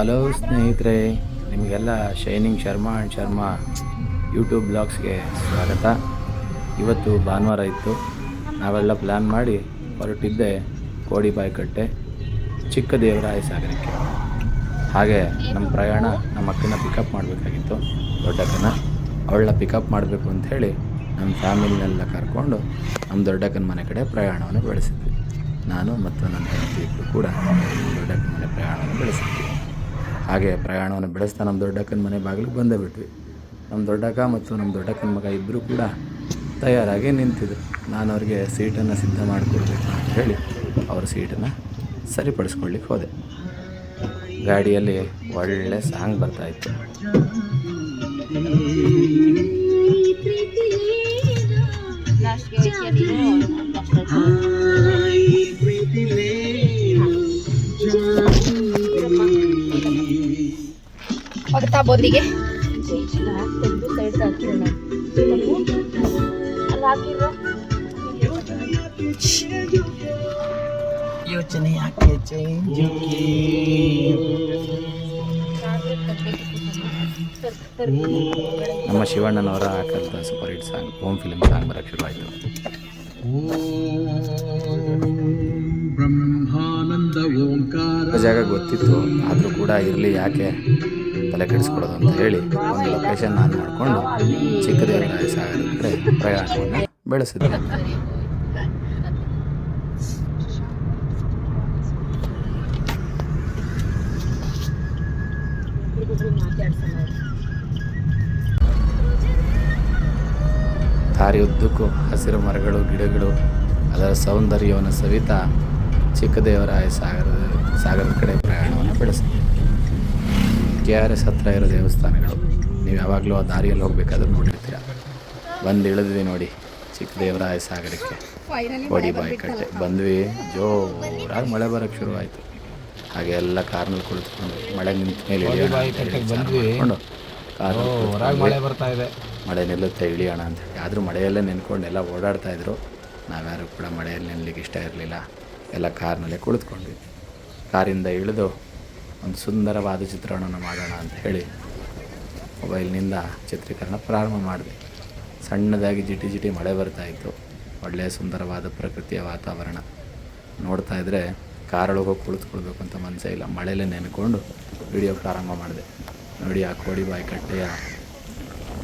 Hello ಸ್ನೇಹಿತರೆ, ನಿಮಗೆಲ್ಲ shining Sharma and Sharma YouTube ಬ್ಲಾಗ್ಸ್ಗೆ ಸ್ವಾಗತ. ಇವತ್ತು ಭಾನುವಾರ ಇತ್ತು. ನಾವೆಲ್ಲ ಪ್ಲ್ಯಾನ್ ಮಾಡಿ ಹೊರಟಿದ್ದೆ ಕೋಡಿಬಾಯಿ ಕಟ್ಟೆ ಚಿಕ್ಕ ದೇವರಾಯ ಸಾಗರಕ್ಕೆ. ಹಾಗೆ ನಮ್ಮ ಪ್ರಯಾಣ ನಮ್ಮ ಅಕ್ಕನ ಪಿಕಪ್ ಮಾಡಬೇಕಾಗಿತ್ತು, ದೊಡ್ಡಕ್ಕನ. ಅವಳನ್ನ ಪಿಕಪ್ ಮಾಡಬೇಕು ಅಂತ ಹೇಳಿ ನಮ್ಮ ಫ್ಯಾಮಿಲಿನೆಲ್ಲ ಕರ್ಕೊಂಡು ನಮ್ಮ ದೊಡ್ಡಕ್ಕನ ಮನೆ ಕಡೆ ಪ್ರಯಾಣವನ್ನು ಬೆಳೆಸಿದ್ವಿ. ನಾನು ಮತ್ತು ನನ್ನ ಹೆಂಡತಿ ಇಬ್ಬರು ಕೂಡ ದೊಡ್ಡಕ್ಕನ ಮನೆ ಪ್ರಯಾಣವನ್ನು ಬೆಳೆಸಿದ್ವಿ. ಹಾಗೆ ಪ್ರಯಾಣವನ್ನು ಬೆಳೆಸ್ತಾ ನಮ್ಮ ದೊಡ್ಡಕ್ಕನ ಮನೆ ಬಾಗಿಲಿಗೆ ಬಂದೇ ಬಿಟ್ವಿ ನಮ್ಮ ದೊಡ್ಡಕ್ಕ ಮತ್ತು ನಮ್ಮ ದೊಡ್ಡಕ್ಕನ ಮಗ ಇಬ್ಬರು ಕೂಡ ತಯಾರಾಗಿ ನಿಂತಿದ್ರು. ನಾನು ಅವರಿಗೆ ಸೀಟನ್ನು ಸಿದ್ಧ ಮಾಡಿಕೊಡ್ಬೇಕು ಅಂತ ಹೇಳಿ ಅವ್ರ ಸೀಟನ್ನು ಸರಿಪಡಿಸ್ಕೊಳ್ಳಿಕ್ಕೆ ಹೋದೆ. ಗಾಡಿಯಲ್ಲಿ ಒಳ್ಳೆ ಸಾಂಗ್ ಬರ್ತಾಯಿತ್ತು ಲಾಸ್ಟ್ಗೆ ಹೋಗ್ತಾ ಬೋದಿಗೆ? ಯೋಚನೆ ಯಾಕೆ ನಮ್ಮ ಶಿವಣ್ಣನವರ ಹಾಕಂತ super hit song home film song ಬರಕ್ಕೆ ಶುರುವಾಯಿತು. ಬ್ರಹ್ಮಾನಂದ ಓಂಕಾರ. ಜಾಗ ಗೊತ್ತಿತ್ತು ಆದರೂ ಕೂಡ ಇರಲಿ ಯಾಕೆ? ತಲೆ ಕೆಡಿಸ್ಕೊಳ್ಳೋದು ಅಂತ ಹೇಳಿ ಒಂದು ಲೊಕೇಶನ್ ನಾನು ಮಾಡಿಕೊಂಡು ಚಿಕ್ಕದೇವರಾಯ ಸಾಗರ ಕಡೆ ಪ್ರಯಾಣವನ್ನು ಬೆಳೆಸಿದ್ದೆ. ದಾರಿಯುದ್ದಕ್ಕೂ ಹಸಿರು ಮರಗಳು, ಗಿಡಗಳು, ಅದರ ಸೌಂದರ್ಯವನ್ನು ಸವಿತಾ ಚಿಕ್ಕದೇವರಾಯ ಸಾಗರದ ಸಾಗರದ ಕಡೆ ಪ್ರಯಾಣವನ್ನು ಬೆಳೆಸಿದ್ವಿ ಕೆ ಆರ್ ಎಸ್ ಹತ್ತಿರ ಇರೋ ದೇವಸ್ಥಾನಗಳು. ನೀವು ಯಾವಾಗಲೂ ಆ ದಾರಿಯಲ್ಲಿ ಹೋಗಬೇಕಾದ್ರೆ ನೋಡಿರ್ತೀರ. ಬಂದು ಇಳಿದ್ವಿ ನೋಡಿ ಚಿಕ್ಕ ದೇವರಾಯ ಸಾಗರಕ್ಕೆ ಬಾಯಿ ಕಟ್ಟೆ ಬಂದ್ವಿ. ಜೋರಾಗಿ ಮಳೆ ಬರೋಕ್ಕೆ ಶುರುವಾಯಿತು. ಹಾಗೆ ಎಲ್ಲ ಕಾರ್ನಲ್ಲಿ ಕುಳಿತುಕೊಂಡು ಮಳೆ ನಿಂತ ಮೇಲೆ ಇಳಿಯೋಣ ಕುಳಿತುಕೊಂಡ್ವಿ. ಮಳೆ ಬರ್ತಾ ಇದೆ. ಮಳೆ ನಿಲ್ಲುತ್ತೆ ಇಳಿಯೋಣ ಅಂತ ಹೇಳಿ. ಆದರೂ ಮಳೆಯಲ್ಲೇ ನೆನ್ಕೊಂಡು ಎಲ್ಲ ಓಡಾಡ್ತಾ ಇದ್ರು. ನಾವ್ಯಾರು ಕೂಡ ಮಳೆಯಲ್ಲಿ ನೆನಲಿಕ್ಕೆ ಇಷ್ಟ ಇರಲಿಲ್ಲ. ಎಲ್ಲ ಕಾರ್ನಲ್ಲೇ ಕುಳಿತುಕೊಂಡ್ವಿ. ಕಾರಿಂದ ಇಳಿದು ಒಂದು ಸುಂದರವಾದ ಚಿತ್ರಣವನ್ನು ಮಾಡೋಣ ಅಂತ ಹೇಳಿ ಮೊಬೈಲ್ನಿಂದ ಚಿತ್ರೀಕರಣ ಪ್ರಾರಂಭ ಮಾಡಿದೆ. ಸಣ್ಣದಾಗಿ ಜಿಟಿ ಜಿಟಿ ಮಳೆ ಬರ್ತಾ ಇತ್ತು. ಒಳ್ಳೆಯ ಸುಂದರವಾದ ಪ್ರಕೃತಿಯ ವಾತಾವರಣ. ನೋಡ್ತಾ ಇದ್ದರೆ ಕಾರೊಳಗೆ ಕುಳಿತುಕೊಳ್ಬೇಕು ಅಂತ ಮನಸ್ಸೇ ಇಲ್ಲ. ಮಳೆಯಲ್ಲೇ ನೆನ್ಕೊಂಡು ವಿಡಿಯೋ ಪ್ರಾರಂಭ ಮಾಡಿದೆ. ನೋಡಿ ಆ ಕೋಡಿ ಬಾಯಿ ಕಟ್ಟೆಯ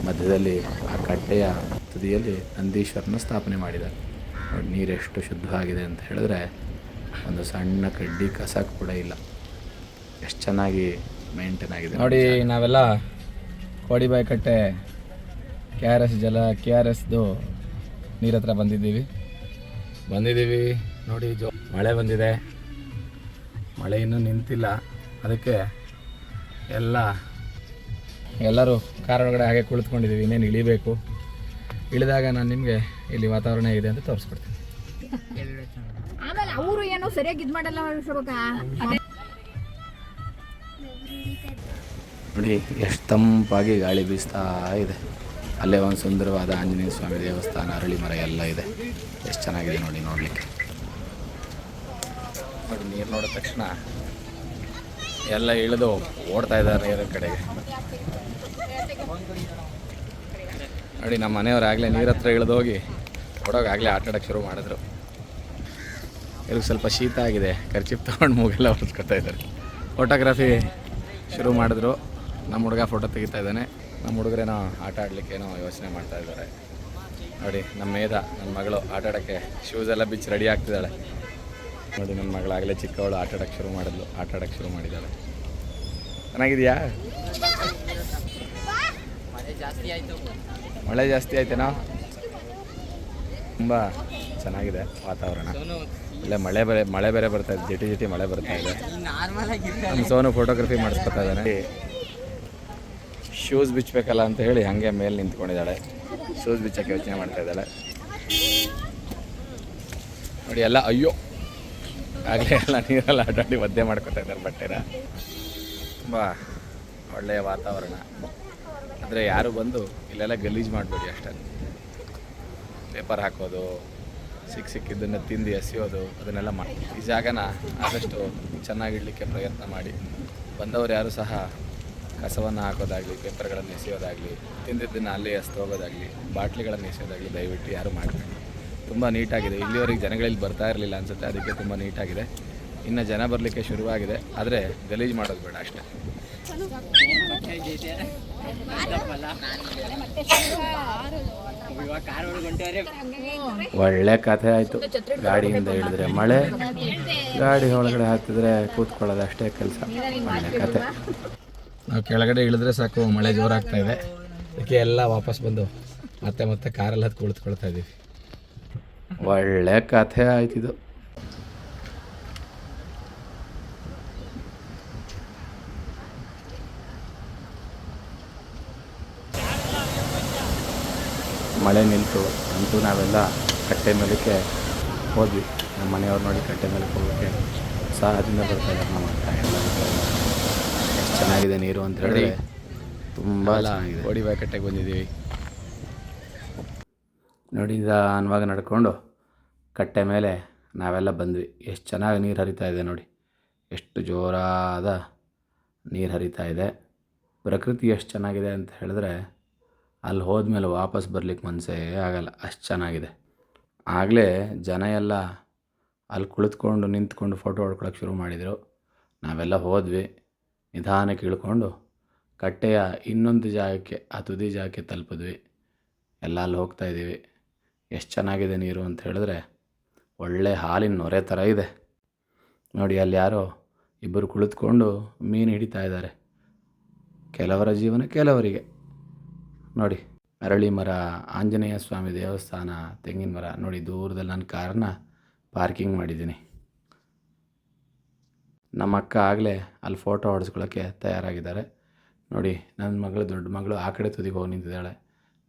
ಮಧ್ಯದಲ್ಲಿ, ಆ ಕಟ್ಟೆಯ ತುದಿಯಲ್ಲಿ ನಂದೀಶ್ವರನ ಸ್ಥಾಪನೆ ಮಾಡಿದ್ದಾರೆ. ನೋಡಿ, ನೀರೆಷ್ಟು ಶುದ್ಧವಾಗಿದೆ ಅಂತ ಹೇಳಿದ್ರೆ ಒಂದು ಸಣ್ಣ ಕಡ್ಡಿ ಕಸ ಕೂಡ ಇಲ್ಲ. ಎಷ್ಟು ಚೆನ್ನಾಗಿ ಮೇಂಟೈನ್ ಆಗಿದೆ ನೋಡಿ ನಾವೆಲ್ಲ ಕೋಡಿಬಾಯಿ ಕಟ್ಟೆ ಕೆ ಆರ್ ಎಸ್ ಜಲ ಕೆ ಆರ್ ಎಸ್ದು ನೀರ ಹತ್ರ ಬಂದಿದ್ದೀವಿ. ಬಂದಿದ್ದೀವಿ. ನೋಡಿ ಜೋ ಮಳೆ ಬಂದಿದೆ. ಮಳೆ ಇನ್ನೂ ನಿಂತಿಲ್ಲ. ಅದಕ್ಕೆ ಎಲ್ಲ ಎಲ್ಲರೂ ಕಾರ್ ಒಳಗಡೆ ಹಾಗೆ ಕುಳಿತುಕೊಂಡಿದ್ದೀವಿ. ಇನ್ನೇನು ಇಳಿಬೇಕು? ಇಳಿದಾಗ ನಾನು ನಿಮಗೆ ಇಲ್ಲಿ ವಾತಾವರಣ ಇದೆ ಅಂತ ತೋರಿಸ್ಕೊಡ್ತೀನಿ. ಆಮೇಲೆ ಅವರು ಏನೋ ಸರಿಯಾಗಿ ಇದು ಮಾಡಲ್ಲ ನೋಡಿ ಎಷ್ಟು ತಂಪಾಗಿ ಗಾಳಿ ಬೀಸ್ತಾ ಇದೆ. ಅಲ್ಲೇ ಒಂದು ಸುಂದರವಾದ ಆಂಜನೇಯ ಸ್ವಾಮಿ ದೇವಸ್ಥಾನ, ಅರಳಿ ಮರ ಎಲ್ಲ ಇದೆ. ಎಷ್ಟು ಚೆನ್ನಾಗಿದೆ ನೋಡಿ ನೋಡಲಿಕ್ಕೆ. ನೋಡಿ, ನೀರು ನೋಡಿದ ತಕ್ಷಣ ಎಲ್ಲ ಇಳಿದು ಓಡ್ತಾ ಇದ್ದಾರೆ ನೀರಿನ ಕಡೆಗೆ. ನೋಡಿ, ನಮ್ಮ ಮನೆಯವ್ರು ಆಗಲೇ ನೀರ ಹತ್ರ ಇಳಿದೋಗಿ ಕೊಡೋಕೆ ಆಗಲೇ ಆಟ ಆಡೋಕ್ಕೆ ಶುರು ಮಾಡಿದ್ರು. ಇವ್ರಿಗೆ ಸ್ವಲ್ಪ ಶೀತ ಆಗಿದೆ. ಖರ್ಚಿಪ್ ತೊಗೊಂಡು ಮೂಗೆಲ್ಲ ಹೊರಸ್ಕೊತಾ ಇದ್ದಾರೆ. ಫೋಟೋಗ್ರಫಿ ಶುರು ಮಾಡಿದ್ರು. ನಮ್ಮ ಹುಡುಗ ಫೋಟೋ ತೆಗಿತಾ ಇದ್ದಾನೆ. ನಮ್ಮ ಹುಡುಗರೇನೋ ಆಟ ಆಡಲಿಕ್ಕೇನೋ ಯೋಚನೆ ಮಾಡ್ತಾ ಇದ್ದಾರೆ. ನೋಡಿ, ನಮ್ಮ ಮೇಧ ನನ್ನ ಮಗಳು ಆಟ ಆಡೋಕ್ಕೆ ಶೂಸ್ ಎಲ್ಲ ಬಿಚ್ಚಿ ರೆಡಿ ಆಗ್ತಿದ್ದಾಳೆ. ನೋಡಿ ನನ್ನ ಮಗಳಾಗಲೇ ಚಿಕ್ಕವಳು ಆಟ ಶುರು ಮಾಡಿದ್ಲು. ಆಟ ಆಡೋಕ್ಕೆ ಶುರು ಮಾಡಿದ್ದಾಳೆ. ಚೆನ್ನಾಗಿದೆಯಾ? ಮಳೆ ಜಾಸ್ತಿ ಆಯ್ತೇನೋ? ತುಂಬ ಚೆನ್ನಾಗಿದೆ ವಾತಾವರಣ. ಇಲ್ಲೇ ಮಳೆ ಬೇರೆ ಮಳೆ ಬೇರೆ ಬರ್ತಾ ಇದೆ. ಜಿಟಿ ಜಿಟಿ ಮಳೆ ಬರ್ತಾ ಇದೆ. ನಮ್ಮ ಸೋನು ಫೋಟೋಗ್ರಫಿ ಮಾಡಿಸ್ಕೊತಾ ಇದ್ದಾನೆ. ಶೂಸ್ ಬಿಚ್ಚಬೇಕಲ್ಲ ಅಂತ ಹೇಳಿ ಹಾಗೆ ಮೇಲೆ ನಿಂತ್ಕೊಂಡಿದ್ದಾಳೆ. ಶೂಸ್ ಬಿಚ್ಚಕ್ಕೆ ಯೋಚನೆ ಮಾಡ್ತಾ ಇದ್ದಾಳೆ. ನೋಡಿ ಎಲ್ಲ, ಅಯ್ಯೋ, ಆಗಲೇ ಎಲ್ಲ ನೀರೆಲ್ಲ ಆಟಾಡಿ ಒದ್ದೆ ಮಾಡ್ಕೊತಾ ಇದ್ದಾರೆ ಬಟ್ಟೆನ. ತುಂಬ ಒಳ್ಳೆಯ ವಾತಾವರಣ. ಆದರೆ ಯಾರು ಬಂದು ಇಲ್ಲೆಲ್ಲ ಗಲೀಜು ಮಾಡಬೇಡಿ ಅಷ್ಟೇ. ಪೇಪರ್ ಹಾಕೋದು, ಸಿಕ್ಕ ಸಿಕ್ಕಿದ್ದನ್ನು ತಿಂದು ಎಸೆಯೋದು, ಅದನ್ನೆಲ್ಲ ಮಾಡಿ. ಈ ಜಾಗನ ಆದಷ್ಟು ಚೆನ್ನಾಗಿಡಲಿಕ್ಕೆ ಪ್ರಯತ್ನ ಮಾಡಿ. ಬಂದವರು ಯಾರು ಸಹ ಕಸವನ್ನು ಹಾಕೋದಾಗಲಿ, ಪೇಪರ್ಗಳನ್ನು ಎಸೆಯೋದಾಗಲಿ, ತಿಂದಿದ್ದನ್ನು ಅಲ್ಲಿ ಹೋಗೋದಾಗಲಿ, ಬಾಟ್ಲಿಗಳನ್ನು ಎಸೆಯೋದಾಗಲಿ ದಯವಿಟ್ಟು ಯಾರು ಮಾಡಬೇಡಿ. ತುಂಬ ನೀಟಾಗಿದೆ. ಇಲ್ಲಿವರೆಗೆ ಜನಗಳಲ್ಲಿ ಬರ್ತಾ ಇರಲಿಲ್ಲ ಅನಿಸುತ್ತೆ, ಅದಕ್ಕೆ ತುಂಬ ನೀಟಾಗಿದೆ. ಇನ್ನು ಜನ ಬರಲಿಕ್ಕೆ ಶುರುವಾಗಿದೆ, ಆದರೆ ಗಲೀಜು ಮಾಡೋದು ಬೇಡ ಅಷ್ಟೇ. ಒಳ್ಳೆ ಕಥೆ ಆಯಿತು. ಗಾಡಿಯಿಂದ ಹೇಳಿದ್ರೆ ಮಳೆ, ಗಾಡಿ ಒಳಗಡೆ ಹಾಕಿದ್ರೆ ಕೂತ್ಕೊಳ್ಳೋದು ಅಷ್ಟೇ ಕೆಲಸ. ಒಳ್ಳೆ ಕಥೆ. ನಾವು ಕೆಳಗಡೆ ಇಳಿದ್ರೆ ಸಾಕು ಮಳೆ ಜೋರಾಗ್ತಾ ಇದೆ. ಅದಕ್ಕೆ ಎಲ್ಲ ವಾಪಸ್ ಬಂದು ಮತ್ತೆ ಮತ್ತೆ ಕಾರಲ್ಲಿ ಹತ್ತು ಕುಳಿತುಕೊಳ್ತಾ ಇದ್ದೀವಿ. ಒಳ್ಳೆ ಕಥೆ ಆಯ್ತಿದು ಮಳೆ ನಿಂತು ಅಂತೂ ನಾವೆಲ್ಲ ಕಟ್ಟೆ ಮೇಲಕ್ಕೆ ಹೋದ್ವಿ. ನಮ್ಮ ಮನೆಯವ್ರು ನೋಡಿ ಕಟ್ಟೆ ಮೇಲೆ ಹೋಗೋಕ್ಕೆ ಉತ್ಸಾಹದಿಂದ ಬರ್ತಾ ಇದ್ದಾರೆ. ನಮ್ಮ ಅಕ್ಕ ಎಲ್ಲ ಚೆನ್ನಾಗಿದೆ ನೀರು ಅಂತ ಹೇಳಿ ತುಂಬ ಚೆನ್ನಾಗಿದೆ ಹೊಡಿ ಕಟ್ಟೆಗೆ ಬಂದಿದ್ದೀವಿ. ನೋಡಿ ನಿಧಾನವಾಗ ನಡ್ಕೊಂಡು ಕಟ್ಟೆ ಮೇಲೆ ನಾವೆಲ್ಲ ಬಂದ್ವಿ. ಎಷ್ಟು ಚೆನ್ನಾಗಿ ನೀರು ಹರಿತಾ ಇದೆ ನೋಡಿ. ಎಷ್ಟು ಜೋರಾದ ನೀರು ಹರಿತಾ ಇದೆ. ಪ್ರಕೃತಿ ಎಷ್ಟು ಚೆನ್ನಾಗಿದೆ ಅಂತ ಹೇಳಿದ್ರೆ ಅಲ್ಲಿ ಹೋದ್ಮೇಲೆ ವಾಪಸ್ ಬರ್ಲಿಕ್ಕೆ ಮನಸ್ಸೇ ಆಗಲ್ಲ. ಅಷ್ಟು ಚೆನ್ನಾಗಿದೆ. ಆಗಲೇ ಜನ ಎಲ್ಲ ಅಲ್ಲಿ ಕುಳಿತುಕೊಂಡು ನಿಂತ್ಕೊಂಡು ಫೋಟೋ ಹೊಡ್ಕೊಳಕ್ಕೆ ಶುರು ಮಾಡಿದರು. ನಾವೆಲ್ಲ ಹೋದ್ವಿ. ನಿಧಾನಕ್ಕೆ ಇಳ್ಕೊಂಡು ಕಟ್ಟೆಯ ಇನ್ನೊಂದು ಜಾಗಕ್ಕೆ, ಆ ತುದಿ ಜಾಗಕ್ಕೆ ತಲುಪಿದ್ವಿ. ಎಲ್ಲ ಅಲ್ಲಿ ಹೋಗ್ತಾ ಇದ್ದೀವಿ. ಎಷ್ಟು ಚೆನ್ನಾಗಿದೆ ನೀರು ಅಂತ ಹೇಳಿದ್ರೆ ಒಳ್ಳೆ ಹಾಲಿನ ನೊರೆ ಥರ ಇದೆ. ನೋಡಿ, ಅಲ್ಲಿ ಯಾರೋ ಇಬ್ಬರು ಕುಳಿತುಕೊಂಡು ಮೀನು ಹಿಡಿತಾ ಇದ್ದಾರೆ. ಕೆಲವರ ಜೀವನ ಕೆಲವರಿಗೆ. ನೋಡಿ, ಅರಳಿ ಮರ, ಆಂಜನೇಯ ಸ್ವಾಮಿ ದೇವಸ್ಥಾನ, ತೆಂಗಿನ ಮರ. ನೋಡಿ, ದೂರದಲ್ಲಿ ನನ್ನ ಕಾರನ್ನ ಪಾರ್ಕಿಂಗ್ ಮಾಡಿದ್ದೀನಿ. ನಮ್ಮ ಅಕ್ಕ ಆಗಲೇ ಅಲ್ಲಿ ಫೋಟೋ ಹೊಡೆಸ್ಕೊಳ್ಳೋಕ್ಕೆ ತಯಾರಾಗಿದ್ದಾರೆ. ನೋಡಿ, ನನ್ನ ಮಗಳು, ದೊಡ್ಡ ಮಗಳು ಆ ಕಡೆ ತುದಿಗೆ ಹೋಗಿ ನಿಂತಿದ್ದಾಳೆ.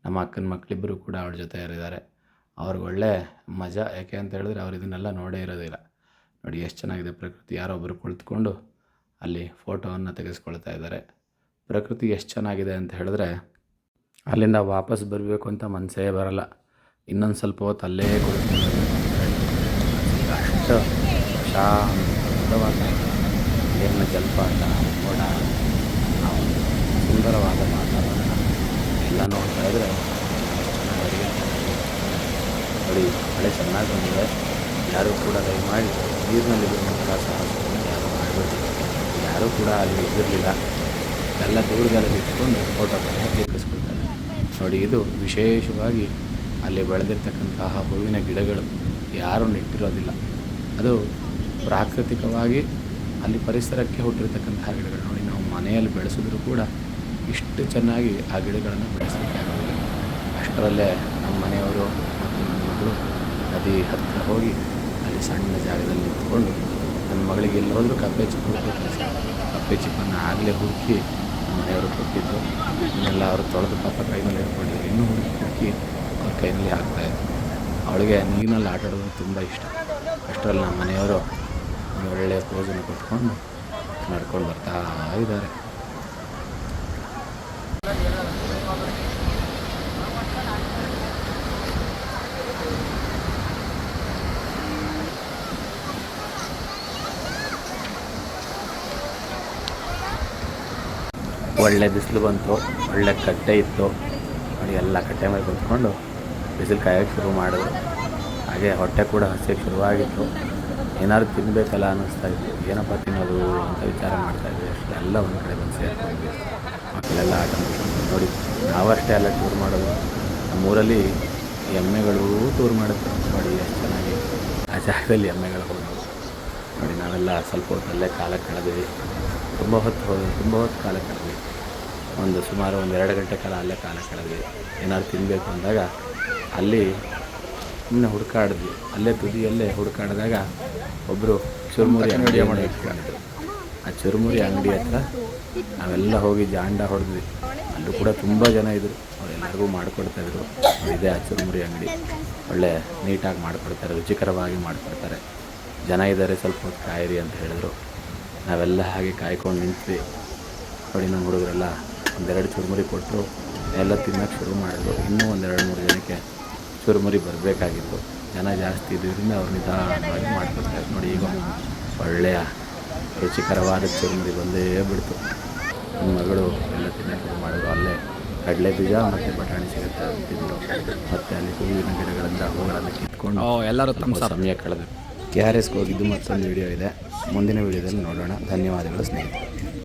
ನಮ್ಮ ಅಕ್ಕನ ಮಕ್ಕಳಿಬ್ಬರು ಕೂಡ ಅವಳ ಜೊತೆ ಇದ್ದಾರೆ ಅವ್ರಿಗೆ ಒಳ್ಳೆ ಮಜಾ. ಯಾಕೆ ಅಂತ ಹೇಳಿದ್ರೆ ಅವ್ರು ಇದನ್ನೆಲ್ಲ ನೋಡೇ ಇರೋದಿಲ್ಲ. ನೋಡಿ, ಎಷ್ಟು ಚೆನ್ನಾಗಿದೆ ಪ್ರಕೃತಿ. ಯಾರೊಬ್ಬರು ಕುಳಿತುಕೊಂಡು ಅಲ್ಲಿ ಫೋಟೋವನ್ನು ತೆಗೆಸ್ಕೊಳ್ತಾ ಇದ್ದಾರೆ. ಪ್ರಕೃತಿ ಎಷ್ಟು ಚೆನ್ನಾಗಿದೆ ಅಂತ ಹೇಳಿದ್ರೆ, ಅಲ್ಲಿಂದ ವಾಪಸ್ ಬರಬೇಕು ಅಂತ ಮನಸ್ಸೇ ಬರಲ್ಲ. ಇನ್ನೊಂದು ಸ್ವಲ್ಪ ಹೊತ್ತು ಅಲ್ಲೇ ಕುಳಿತು ಅಷ್ಟು ಶಾಂತವಾದ ನೀರಿನ ಜಲಪಾತ ಮೋಡ ನಾವು ಸುಂದರವಾದ ವಾತಾವರಣ ಎಲ್ಲ ನೋಡ್ತಾ ಇದ್ದರೆ ಚೆನ್ನಾಗಿ ನೋಡಿ ಮಳೆ ಚೆನ್ನಾಗಿ ಬಂದಿದೆ. ಯಾರೂ ಕೂಡ ದಯಮಾಡಿ ನೀರಿನಲ್ಲಿ ಬಿಡುವಂತಹ ಸಾಹಸವನ್ನು ಯಾರು ಮಾಡಬೇಡಿ. ಯಾರೂ ಕೂಡ ಅಲ್ಲಿ ಇದ್ದಿರಲಿಲ್ಲ. ಎಲ್ಲ ದೂರದಲ್ಲಿ ಇಟ್ಕೊಂಡು ಫೋಟೋಗಳನ್ನ ಕ್ಲಿಕ್ಕಿಸ್ಕೊಳ್ತಾರೆ. ನೋಡಿ, ಇದು ವಿಶೇಷವಾಗಿ ಅಲ್ಲಿ ಬೆಳೆದಿರ್ತಕ್ಕಂತಹ ಹೂವಿನ ಗಿಡಗಳು ಯಾರೂ ನೆಟ್ಟಿರೋದಿಲ್ಲ. ಅದು ಪ್ರಾಕೃತಿಕವಾಗಿ ಅಲ್ಲಿ ಪರಿಸರಕ್ಕೆ ಹುಟ್ಟಿರ್ತಕ್ಕಂತಹ ಗಿಡಗಳು ನೋಡಿ ನಾವು ಮನೆಯಲ್ಲಿ ಬೆಳೆಸಿದ್ರು ಕೂಡ ಇಷ್ಟು ಚೆನ್ನಾಗಿ ಆ ಗಿಡಗಳನ್ನು ಬೆಳೆಸಲಿಕ್ಕೆ ಆಗೋದಿಲ್ಲ. ಅಷ್ಟರಲ್ಲೇ ನಮ್ಮ ಮನೆಯವರು ಮತ್ತು ನನ್ನ ಮಗಳು ನದಿ ಹತ್ತಿರ ಹೋಗಿ ಅಲ್ಲಿ ಸಣ್ಣ ಜಾಗದಲ್ಲಿ ನಿಂತ್ಕೊಂಡು ನನ್ನ ಮಗಳಿಗೆ ಎಲ್ಲಿ ಹೋದರೂ ಕಪ್ಪೆ ಚಿಪ್ಪು ಕಪ್ಪೆ ಚಿಪ್ಪನ್ನು ಆಗಲೇ ಹುಡುಕಿ ನಮ್ಮ ಮನೆಯವರು ಕೊಟ್ಟಿದ್ದು. ಇನ್ನೆಲ್ಲ ಅವರು ತೊಳೆದು ಪಾಪ ಕೈನಲ್ಲಿ ಇಟ್ಕೊಂಡಿದ್ರು ಇನ್ನೂ ಹುಡುಕಿ ಹುಡುಕಿ ಅವ್ರ ಕೈನಲ್ಲಿ ಹಾಕ್ತಾಯಿದ್ರು ಅವಳಿಗೆ ನೀರಿನಲ್ಲಿ ಆಟ ಆಡೋದು ತುಂಬ ಇಷ್ಟ. ಅಷ್ಟರಲ್ಲಿ ನಮ್ಮ ಮನೆಯವರು ಒಂದು ಒಳ್ಳೆಯ ಪೋಸನ್ನು ಕೊಟ್ಕೊಂಡು ನಡ್ಕೊಂಡು ಬರ್ತಾ ಇದ್ದಾರೆ. ಒಳ್ಳೆ ಬಿಸಿಲು ಬಂತು, ಒಳ್ಳೆ ಕಟ್ಟೆ ಇತ್ತು. ನೋಡಿ, ಎಲ್ಲ ಕಟ್ಟೆ ಮೇಲೆ ಕುತ್ಕೊಂಡು ಬಿಸಿಲು ಕಾಯೋಕ್ಕೆ ಶುರು ಮಾಡಿದ್ರು. ಹಾಗೆ ಹೊಟ್ಟೆ ಕೂಡ ಹಸಿಯೋಕ್ಕೆ ಶುರುವಾಗಿತ್ತು. ಏನಾದ್ರು ತಿನ್ನಬೇಕಲ್ಲ ಅನ್ನಿಸ್ತಾ ಇತ್ತು. ಏನಪ್ಪ ತಿನ್ನೋದು ಅಂತ ವಿಚಾರ ಮಾಡ್ತಾ ಇದ್ವಿ. ಎಲ್ಲ ಒಂದು ಕಡೆ ಬಂದು ಸೇರ್ಕೊಂಡ್ವಿ. ಮಕ್ಕಳೆಲ್ಲ ಆಟ ನೋಡಿ ನಾವಷ್ಟೇ ಎಲ್ಲ ಟೂರ್ ಮಾಡೋದು. ನಮ್ಮೂರಲ್ಲಿ ಎಮ್ಮೆಗಳು ಟೂರ್ ಮಾಡುತ್ತೆ. ನೋಡಿ, ಎಷ್ಟು ಚೆನ್ನಾಗಿ ಆ ಜಾಗದಲ್ಲಿ ಎಮ್ಮೆಗಳು ಹೋದವು. ನೋಡಿ, ನಾವೆಲ್ಲ ಸ್ವಲ್ಪ ಹೊತ್ತಲ್ಲೇ ಕಾಲ ಕಳೆದ್ವಿ. ತುಂಬ ಹೊತ್ತು ಹೋದ ತುಂಬ ಹೊತ್ತು ಕಾಲ ಕಳೆದ್ವಿ. ಒಂದು ಸುಮಾರು ಒಂದು ಎರಡು ಗಂಟೆ ಕಾಲ ಅಲ್ಲೇ ಕಾಲ ಕಳೆದ್ವಿ. ಏನಾದ್ರು ತಿನ್ನಬೇಕು ಅಂದಾಗ ಅಲ್ಲಿ ಸುಮ್ಮನೆ ಹುಡುಕಾಡಿದ್ವಿ. ಅಲ್ಲೇ ತುದಿಯಲ್ಲೇ ಹುಡುಕಾಡಿದಾಗ ಒಬ್ಬರು ಚುರುಮುರಿ ಅಂಗಡಿ ಇಟ್ಕೊಂಡಿದ್ರು ಆ ಚುರುಮುರಿ ಅಂಗಡಿ ಹತ್ರ ನಾವೆಲ್ಲ ಹೋಗಿ ಜಾಂಡ ಹೊಡೆದ್ವಿ. ಅಲ್ಲೂ ಕೂಡ ತುಂಬ ಜನ ಇದ್ದರು ಅವರೆಲ್ಲರಿಗೂ ಮಾಡಿಕೊಡ್ತಾಯಿದ್ರು ಇದೆ ಆ ಚುರುಮುರಿ ಅಂಗಡಿ. ಒಳ್ಳೆ ನೀಟಾಗಿ ಮಾಡಿಕೊಡ್ತಾರೆ ರುಚಿಕರವಾಗಿ ಮಾಡಿಕೊಡ್ತಾರೆ. ಜನ ಇದ್ದಾರೆ ಸ್ವಲ್ಪ ಹೊತ್ತು ಕಾಯಿರಿ ಅಂತ ಹೇಳಿದ್ರು. ನಾವೆಲ್ಲ ಹಾಗೆ ಕಾಯ್ಕೊಂಡು ನಿಂತ್ವಿ. ನೋಡಿ ನಮ್ಮ ಹುಡುಗರೆಲ್ಲ ಒಂದೆರಡು ಚುರುಮುರಿ ಕೊಟ್ಟರು. ಎಲ್ಲ ತಿನ್ನೋಕ್ಕೆ ಶುರು ಮಾಡಿದ್ರು. ಇನ್ನೂ ಒಂದೆರಡು ಮೂರು ಜನಕ್ಕೆ ಚುರುಮುರಿ ಬರಬೇಕಾಗಿತ್ತು. ಜನ ಜಾಸ್ತಿ ಇದ್ದಿದ್ದರಿಂದ ಅವ್ರು ನಿಧಾನವಾಗಿ ಮಾಡ್ಕೊತಾರೆ ನೋಡಿ ಈಗ ಒಳ್ಳೆಯ ರುಚಿಕರವಾದ ಚುರುಮುರಿ ಬಂದೇ ಬಿಡ್ತು. ನನ್ನ ಮಗಳು ಎಲ್ಲ ತಿನ್ನೋಕೆ ಶುರು ಮಾಡಿದ್ರು. ಅಲ್ಲೇ ಕಡಲೆ ಬೀಜ ಮತ್ತು ಬಟಾಣಿ ಸಿಗುತ್ತೆ. ಮತ್ತೆ ತಿಂದು ಮತ್ತು ಅಲ್ಲಿ ಹೂವಿನ ಗಿಡಗಳಿಂದ ಹೂಗಳನ್ನು ಕಿತ್ಕೊಂಡು ಎಲ್ಲರೂ ತಮ್ಮ ಸಮಯ ಕಳೆದು ಕೆ ಆರ್ ಎಸ್ಗೆ ಹೋಗಿದ್ದು ಮತ್ತೊಂದು ವಿಡಿಯೋ ಇದೆ. ಮುಂದಿನ ವಿಡಿಯೋದಲ್ಲಿ ನೋಡೋಣ. ಧನ್ಯವಾದಗಳು ಸ್ನೇಹಿತರೆ.